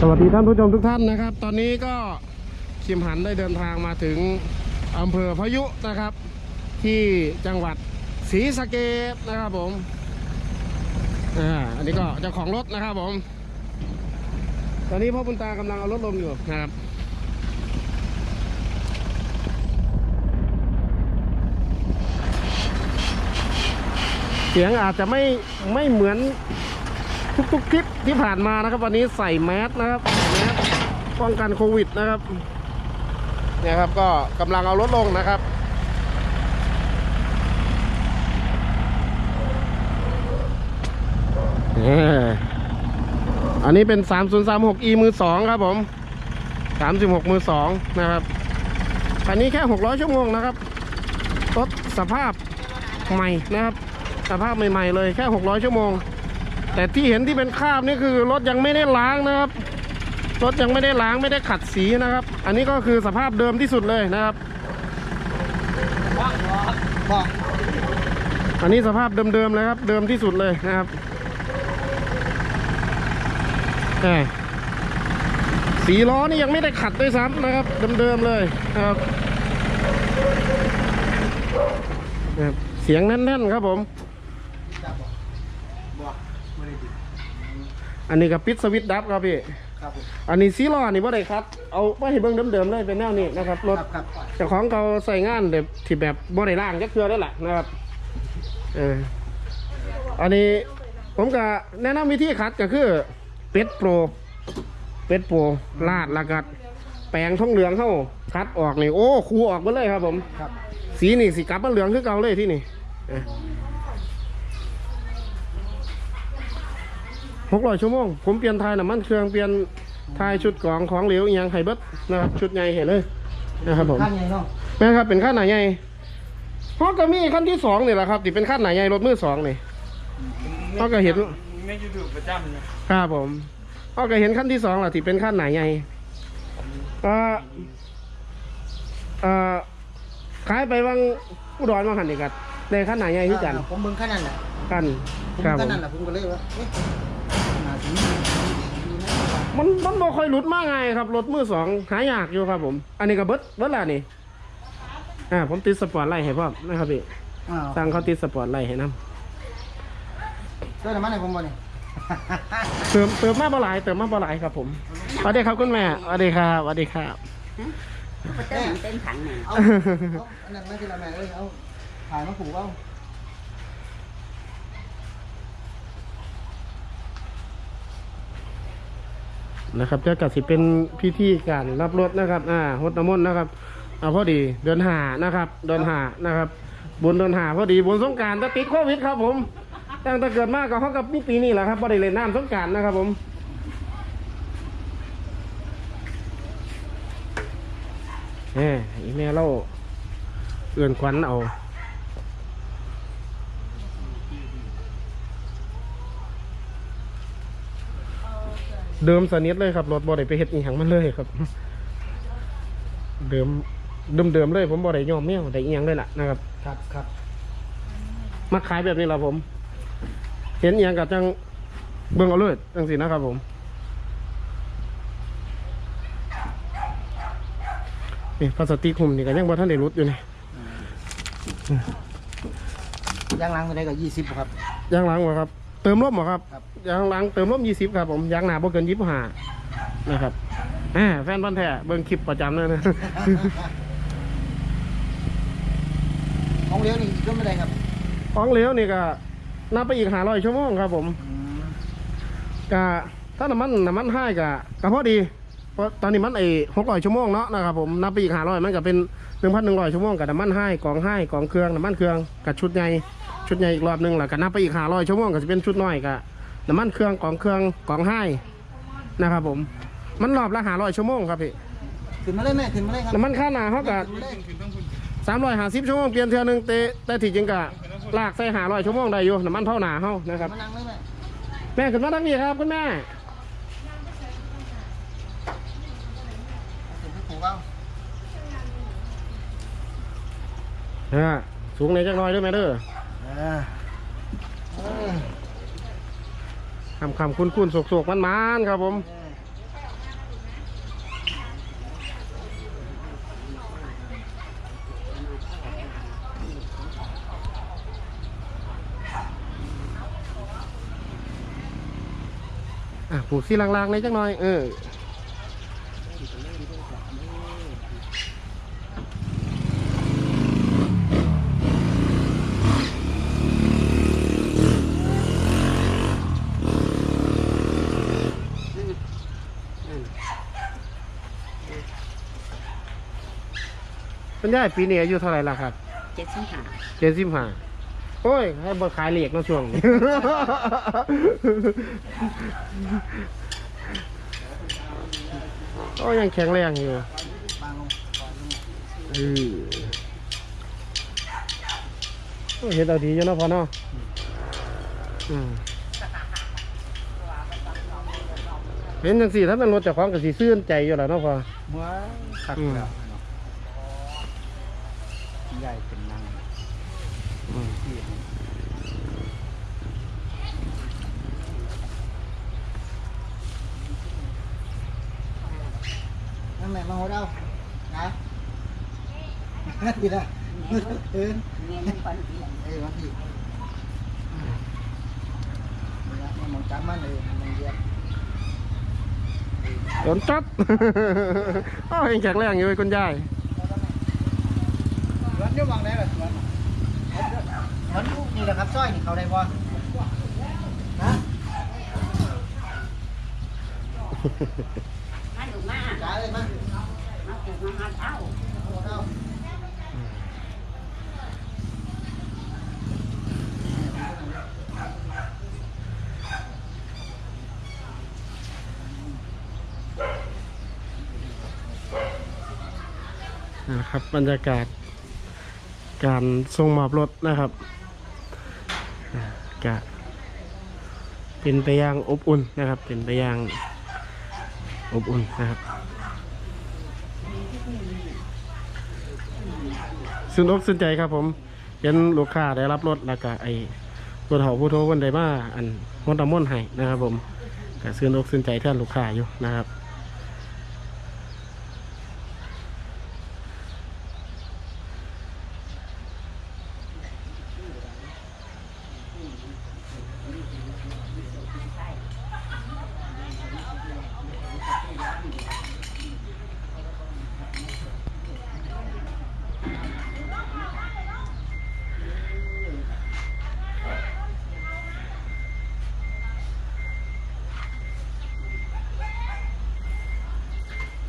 สวัสดีท่านผู้ชมทุกท่านนะครับ ตอนนี้ก็คิมหันได้เดินทางมาถึงอำเภอพายุนะครับ ที่จังหวัดศรีสะเกษนะครับผมอ่าอันนี้ก็เจ้าของรถนะครับผม ตอนนี้พ่อบุญตากำลังเอารถลงอยู่นะครับเสียงอาจจะไม่ไม่เหมือน ทุกๆคลิปที่ผ่านมานะครับ วันนี้ใส่แมสนะครับแมสป้องกันโควิดนะครับเนี่ยครับก็กำลังเอารถลงนะครับอันนี้เป็น 3036e มือสองครับผม 36 มือสองนะครับคันนี้แค่ 600 ชั่วโมงนะครับรถสภาพใหม่นะครับ สภาพใหม่ ๆ เลยแค่ 600 ชั่วโมง แต่ที่เห็นที่เป็นคราบนี่คือรถยังไม่ได้ล้างนะครับ รถยังไม่ได้ล้างไม่ได้ขัดสีนะครับ อันนี้ก็คือสภาพเดิมที่สุดเลยนะครับอกอันนี้สภาพเดิมๆเลยครับ เดิมที่สุดเลยนะครับสีล้อนี่ยังไม่ได้ขัดด้วยซ้ำนะครับ เดิมๆเลยนะครับเสียงแน่นๆครับผม จับบอกบอกไม่ได้ดิ อันนี้กับปิดสวิตช์ดับครับพี่ ครับผม อันนี้สีล้อนี่ว่าได้ครับ เอาไว้ให้เบิ้งเดิมๆเลยเป็นแนวนี้นะครับรถครับครับ เจ้าของเขาใส่งานแบบที่แบบบ่ได้ล่างจักเทือได้แหละนะครับ เออ อันนี้ผมก็แนะนำวิธีคัดก็คือเป็ดโปรเป็ดโปรลาดแล้วก็แปรงท่องเหลืองเข้าคัดออกนี่โอ้คูออกไปเลยครับผม ครับ สีนี่สีกลับมาเหลืองคือเก่าเลยที่นี่ หกร้อยชั่วโมง ผมเปลี่ยนทายน้ำมันเครื่องเปลี่ยนทายชุดกรองของเหลวอหย่างไฮเบิดนะครับชุดใหญ่เห็นเลยนะครับผมขั้นไงเนาะแม่ครับเป็นขั้นไหนใหญ่เพราะก็มีขั้นที่สองนี่แหละครับที่เป็นขั้นไหนใหญ่รถมือสองนี่เขาก็เห็นไม่ยูทูบประจำนะครับผมเขาก็เห็นขั้นที่สองแหละที่เป็นขั้นไหนใหญ่ก็เอ่อขายไปบางอุดรมาหันอีกครับในขั้นไหนใหญ่ที่กันอ่าผมเบิ่งขั้นนั้นแหละกันผมครับผขั้นมนั้นแหละผมก็เลยว่าเอ๊ะน่าจะมีดีนะ มันมันบ่ค่อยหลุดมากไงครับรถมือสองหายากอยู่ครับผม อันนี้ก็เบิดเบิดแล้วนี่อ่าผมติดสปอร์ตไลท์ให้พ่อมนะครับพี่อ้าวสั่งเขาติดสปอร์ตไลท์ให้นํเติมน้ำมันให้ผมบ่เนี่ยเติมเติมมาบ่หลายเติมมาบ่หลายครับผมสวัสดีครับคุณแม่สวัสดีครับสวัสดีครับ เต้นเต้นถังหนึ่งเอาเอาอันนั้นไม่ใช่ละแม่เลยเอาถ่ายมาผูกเอา นะครับจะกัดสิเป็นพิธีการรับรถนะครับอ่าฮดน้ำมนต์นะครับเอาพอดีเดินหานะครับ เดินหานะครับบุญเดินหาพอดีบุญสงการจะติดโควิดครับ ผมตั้งแต่เกิดมาก็เขากับปีปีนี้แหละครับพอดีเล่นน้ำสงการนะครับผมแหมอีแม่เราเอื่อนควันเอา เดิมสนิทเลยครับรถบ่ได้ไปเฮ็ดอีหยังมันเลยครับ เดิมเดิมเดิมๆเลย ผมบ่ได้ยอมแมวได้อีหยังเลยล่ะนะครับ ครับครับมาขายแบบนี้ล่ะผม เห็นอีหยังกับจังเบิ่งเอาเลยจังสินะครับ ผมนี่พลาสติกหุ่มนี่ก็ยังบ่ทันได้รุดอยู่นี่ยางล้างไปได้ก็ยี่สิบครับยางหลังบ่ครับเติมลมบ่ครับครับ ยางหลังเติมลม20ครับผมยางหน้าบ่เกิน25นะครับอ่าแฟนพันธุ์แท้เบิ่งคลิปประจำเลยนะ ของเลี้ยวนี่ก็ไม่ได้ครับของเหลวนี่ก็นับไปอีกหาร้อยชั่วโมงครับผมอืมก็ถ้าน้ำมันน้ำมันให้ก็ก็พอดีเพราะตอนนี้มันไอ้หกร้อยชั่วโมงเนาะนะครับผมนับไปอีกหาร้อยมันก็เป็นหนึ่งพันหนึ่งร้อยชั่วโมงกับน้ำมันให้กองให้กองเครื่องน้ำมันเครื่องกับชุดใหญ่ ชุดใหญ่อีกรอบหนึงแหละก็นับไปอีกหาร้อยชั่วโมงก็จะเป็นชุดน้อยกับน้ำมันเครื่องกองเครื่องกองให้นะครับผม มันรอบละหาร้อยชั่วโมงครับพี่ขึ้นมาเลยแม่ขึ้นมาเลยครับน้ำมันค่าหนาเขากับขึ้นมาเลยสามร้อยห้าสิบชั่วโมงเปลี่ยนเทือหนึงเตะแต่ที่จริงก็ลากใส่หาร้อยชั่วโมงได้อยู่น้ำมันเท่าหนาเขานะครับมานั่งเลยแม่แม่ขึ้นมาทั้งนี้ครับคุณแม่ขึ้นไปผูกเอาอ่าสูงในจักหน้อยด้วยแม่เด้ออ่าเออ คำคำคุ้นคุ้นโศกโศกมันมานครับผมอะปลูกซี่ลางๆเลยจังหน่อย เออ คุณยายปีนี้อายุเท่าไหร่ล่ะครับเจ็ดสิบห้าเจ็ดสิบห้าโอ้ย ให้เบอร์ขายเหล็กเนาะช่วงนี้ โอ้ยยังแข็งแรงอยู่บางลงก่อนลงเออโอ้ยเห็นเอาดีอยู่เนาะพอเนาะอืมเห็นจังสี่ถ้าเป็นรถเจากของกับสีซื่นใจอยู่แล้วเนาะพอเมื่อคักอืม แล้วเนาะใหญ่เป็นนาง อืม ที่นั่นแหละมาหัวเรานะดีนะเอิน เงี้ยมันก่อนเปลี่ยน เอ้ยมาพี่นี่ ละมองจับมันเลยมันเยียบโดนจัดโอ้ยยังแข็งแรงอยู่ไอ้คุณยายสวนอยี่มองได้แบบสวนส เลยมั้ยมาปลูกมาหาเท้าเรานะครับบรรยากาศการส่งมอบรถนะครับอากะเป็นไปอย่างอบอุ่นนะครับ เป็นไปอย่างอบอุ่นนะครับ สุนอกสุนใจครับผมเห็นลูกค้าได้รับรถแล้วก็ไอ้รถเหาผู้โทรวันใดมาอันมดตะม่นให้นะครับ ผมก็ซื้อนอกสุนใจแทนลูกค้าอยู่นะครับ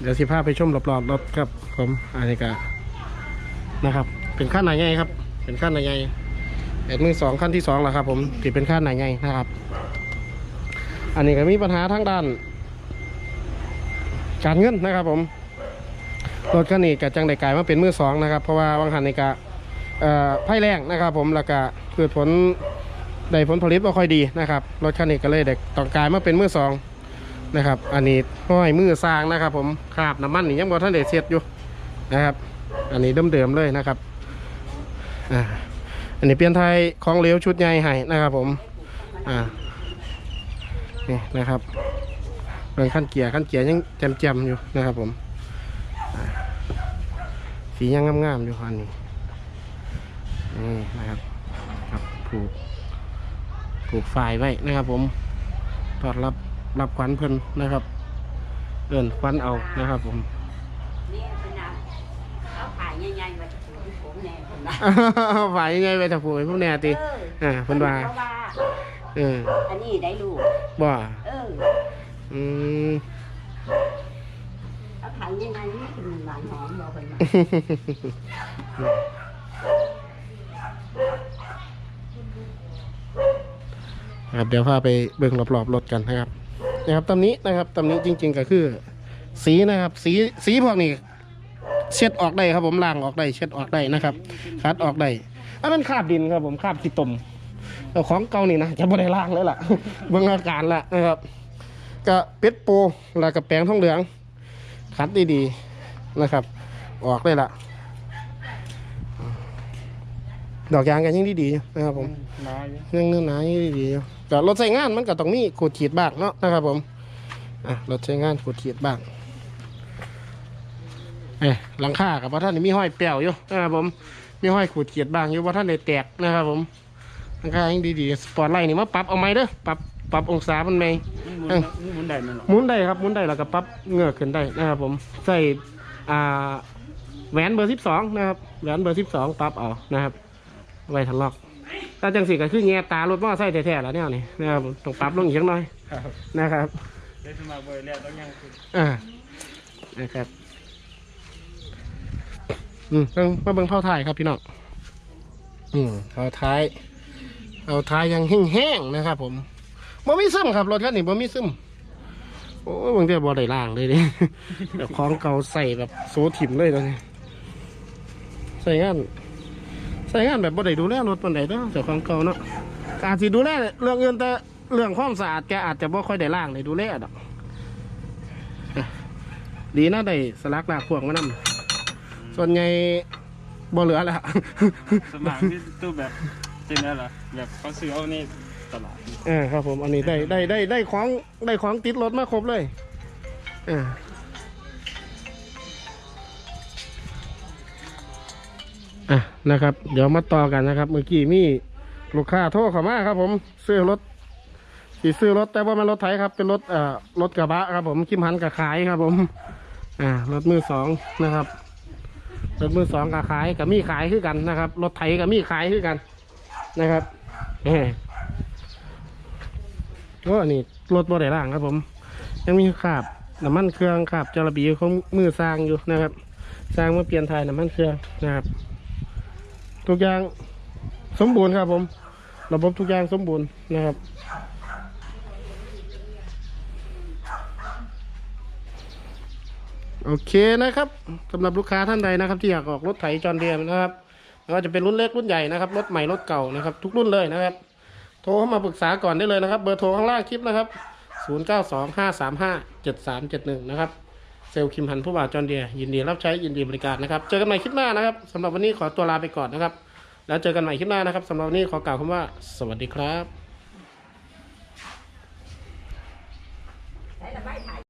เดี๋ยวสิพาไปชมรอบๆรถครับผมอันนี้ก็นะครับ เป็นขั้นไหนไงครับ เป็นขั้นไหนไงแปดมือสองขั้นที่สองแล้วครับ ผมที่เป็นขั้นไหนไงนะครับ อันนี้ก็มีปัญหาทางด้าน การเงินนะครับ ผมรถคันนี้กับจังได้กลายมาเป็นมือสองนะครับ เพราะว่าวังหันนี่ก็เอ่อไพ่แรงนะครับ ผมแล้วก็เกิดผลได้ผลผลิตไม่ค่อยดีนะครับรถคันนี้ก็เลยได้ต้องกลายมาเป็นมือสอง นะครับ อันนี้ห้อยมือสร้างนะครับ ผมคาบน้ำมันนี่ยังบ่ทันได้เสร็จอยู่นะครับ อันนี้เดิมๆเลยนะครับอ่าอันนี้เปลี่ยนไทยของเหลวชุดใหญ่ให้นะครับ ผมอ่านี่นะครับเรื่องขั้นเกียร์ขั้นเกียร์ยังแจมๆอยู่นะครับ ผมสียังงามๆอยู่อันนี้นี่นะครับครับผูกผูกไฟไว้นะครับ ผมตอดรับ รับขวัญเพิ่นนะครับ เอินขวัญเอานะครับผม นี่เป็นเอาเอาขายใหญ่ๆมาจะปลูกผมแน่คนละฝ่ายยังไงไปถ้าผู้ไอ้พวกแน่ติเอออ่าเพิ่นว่าเพราะว่าเอออันนี้ได้ลูกบ่เอออืมเอาขายใหญ่ๆนี่เป็นหวานหอมบอกคนมาครับเดี๋ยวพาไปเบิ่งรอบๆรถกันนะครับ นะครับตำนี้นะครับตำนี้จริง ๆ ก็คือ สีนะครับ สีสีพวกนี้เช็ดออกได้ครับผมล้างออกได้เช็ดออกได้นะครับคัดออกได้อันนั้นคราบดินครับผมคราบขี้ตมเอาของเก่านี่นะจะบ่ได้ล้างเลยล่ะเบิ่งอาการละนะครับก็เป็ดโปแล้วก็แปรงทองเหลืองคัดดีๆนะครับ ออกเลยล่ะ ดอกยางกันยังดีๆอยู่นะครับผมน้อยยังเนื้อหนายังดีๆอยู่แต่รถใช้งานมันก็ต้องมีขูดขีดบ้างเนาะนะครับผมอะรถใช้งานขูดขีดบ้างเอ้ยหลังคากับว่าท่านนี่มีห้อยเปลี่ยวอยู่นะครับผมมีห้อยขูดขีดบ้างอยู่ว่าท่านได้แตกนะครับผมหลังคายังดีๆสปอร์ตไลท์นี่มาปรับเอาไหมเด้อปรับปรับองศามันไหมนี่หมุนมุนเอ้าหมุนได้ไหมหรอหมุนได้ครับหมุนได้แล้วก็ปรับเงือกขึ้นได้นะครับผมใส่อ่าแหวนเบอร์สิบสองนะครับแหวนเบอร์สิบสองปรับเอานะครับ ไว้ทันล็อกถ้าจังสีก็คือแงตารถมอไซค์แท้ๆแล้วเนี่ยนี่นะครับผมต้องปรับลงอีกจังหน่อยครับนะครับได้สมัครเบอร์แล้วต้องยังคืออ่านะครับอืมเบิ่งมาเบิ่งเผาท้ายครับพี่น้องอืมเผาท้ายเอาท้ายยังแห้งๆนะครับ ผมบ่มีซึมครับรถคันนี้บ่มีซึมโอ้ยบางทีบ่ได้ล่างเลยดิเดี๋ยวของเก่าใส่แบบโซถิ่มเลยตอนนี้ใส่งาน ใส่งานแบบบ่ได้ดูแลรถปานใดเนาะแต่ของเก่าเนาะก็อาจสิดูแลเรื่องเงินแต่เรื่องความสะอาดแกอาจจะบ่ค่อยได้ล่างได้ดูแลดอกดีนะได้สลักลากพวกมานำส่วนใหญ่บ่เหลือแล้วสมัครที่ตู้แบบจริงแล้วเหรอแบบเขาซื้อเอานี่ตลาดเออครับผมอันนี้ได้ได้ได้ได้ของได้ของติดรถมาครบเลยเออ อะนะครับ เดี๋ยวมาต่อกันนะครับ เมื่อกี้มีลูกค้าโทรเข้ามาครับ ผมซื้อรถสีซื้อรถแต่ว่ามันรถไถครับ เป็นรถเอ่อรถกระบะครับ ผมคิมหันกับขายครับ ผมอ่ารถมือสองนะครับรถมือสองกับขายกับมีขายคือกันนะครับรถไถกับมีขายคือกันนะครับเออก็นนี้รถบ่ได้ล่างครับ ผม ยังมีขาบน้ำมันเครื่องขาบจระบีของมือสร้างอยู่นะครับ สร้างมาเปลี่ยนถ่ายน้ำมันเครื่องนะครับ ทุกอย่างสมบูรณ์ครับผม ระบบทุกอย่างสมบูรณ์นะครับ โอเคนะครับสำหรับลูกค้าท่านใดนะครับ ที่อยากออกรถไถจอนเดียมนะครับไม่ว่าจะเป็นรุ่นเล็กรุ่นใหญ่นะครับรถใหม่รถเก่านะครับ ทุกรุ่นเลยนะครับ โทรเข้ามาปรึกษาก่อนได้เลยนะครับ เบอร์โทรข้างล่างคลิปนะครับ 0925357371 นะครับ เซลคิมพันผู้บ่าวจอนเดียยินดีรับใช้ยินดีบริการนะครับ เจอกันใหม่คลิปหน้านะครับสำหรับวันนี้ขอตัวลาไปก่อนนะครับ แล้วเจอกันใหม่คลิปหน้านะครับสำหรับวันนี้ขอกล่าวคำว่า สวัสดีครับ ใช้ระบายถ